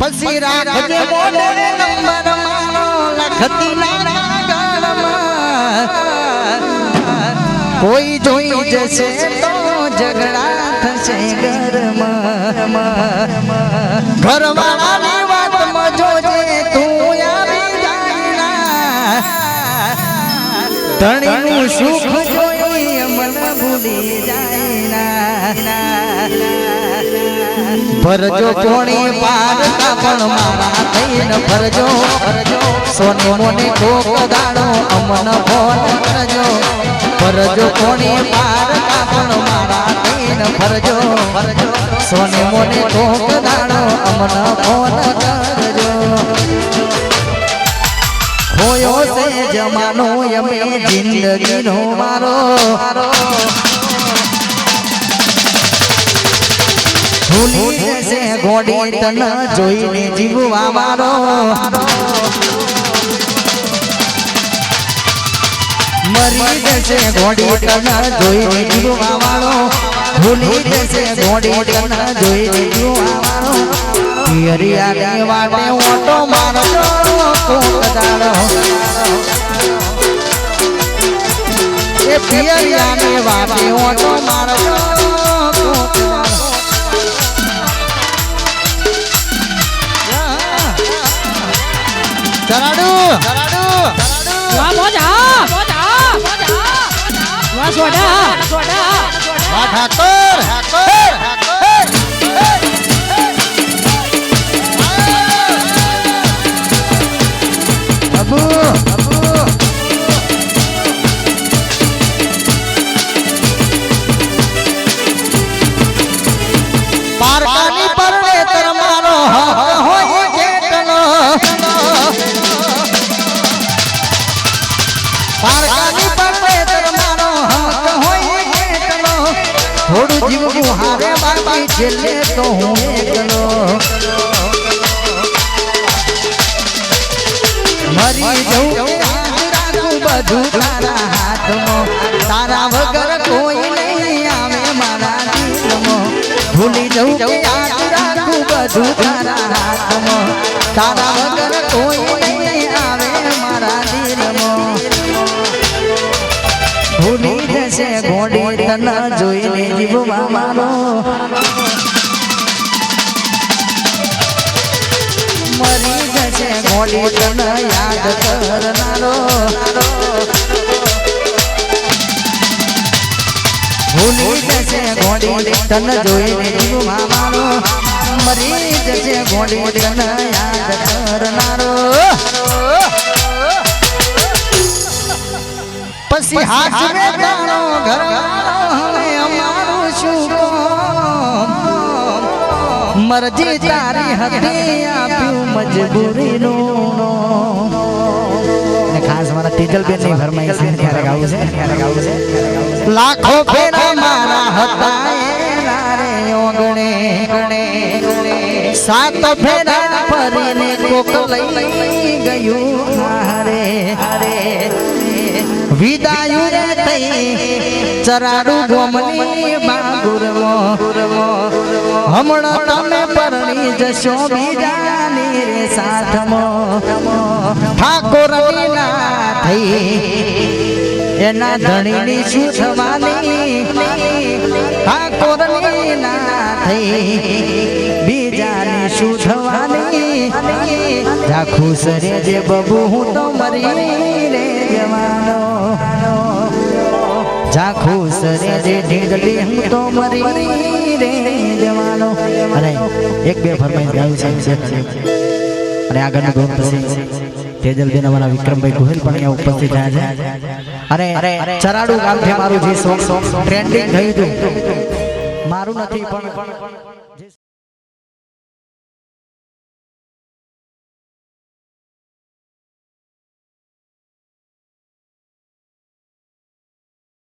પછી રાખજે મોઢે નંબર મારો લખતી કોઈ જોઈ જશે તો ઝઘડા થશે ઘરમાં ઘરવાળાની વાતમાં જોજે તું આવી જાય ધણીનું સુખ જોઈ અમલમાં ભૂલી જાય ભરજો કોણી પારતા પણ મારા થઈને ભરજો. સોને મોને ઠોક દાડો અમન ફોન કરજો. ભરજો કોણી પારતા પણ મારા થઈને ભરજો. સોને મોને ઠોક દાડો અમન ફોન કરજો. હોયો છે જમાનો યમે જિંદગીનો મારો. ભૂલી જશે ગોડી તન જોઈને જીવવા મારો મરી જશે ગોડી તન જોઈને જીવવા મારો ભૂલી જશે ગોડી તન જોઈને જીવવા મારો પિયરિયાની વાટે ઓટો મારજો કોક દાડો એ પિયરિયાની વાટે ઓટો મારજો ચરાડુ ચરાડુ વાહ મોજા! મોજા! વાહ સોડા! સોડા વાહ ઠાકોર! ઠાકોર! અબુ અબુ પારકાની પરણે તર મારો હક હારે બાકી છેલ્લે તો હું એકલો. મરી જઉં રાખું બધું તારા હાથમાં. તારા વગર કોઈ નહીં આવે મારા દિલમાં ભૂલી જઉં રાખું બધું તારા હાથમાં. તારા વગર કોઈ નહીં આવે મારા દિલમાં ભૂલી ઘોડી તન જોઈને જીવવા મારો મરી જશે મોડી તન યાદ કરનારો. ભૂલી જશે મોડી તન જોઈને જીવવા મારો મરી જશે મોડી તન યાદ કરનારો. પછી હાથ મરજી તારી હતી આપ્યું મજબૂરીનું. ને ખાસ મારા તેજલબેનની ફરમાઈ છે ક્યારે ગાવું છે? ક્યારે ગાવું છે? લાખો ફેરા મારા હતા રે ઓગણે ગણે સાત ફેરા ફરીને કોક લઈ ગયું. હારે હારે. વિદાયું રે થઈ ચરાડુ ગોમની બાગુરમો હમણાં તમે પરણી જશો બીજાની રે સાથમો ઠાકોરની થઈ એના ધણીની શું થવાની ઠાકોરની થઈ બીજાની શું થવાની જા ખુશ રે જે બબુ, હું તો મરી રે જવાનો. જા ખુશ અને એક બે ફરમાઈશ ગાયું છે અને આગળનું ગૌણ પછી તેજલબેન અમારા વિક્રમભાઈ છે. મારું જે સોંગ ટ્રેન્ડિંગ થયું હતું, મારું નથી પણ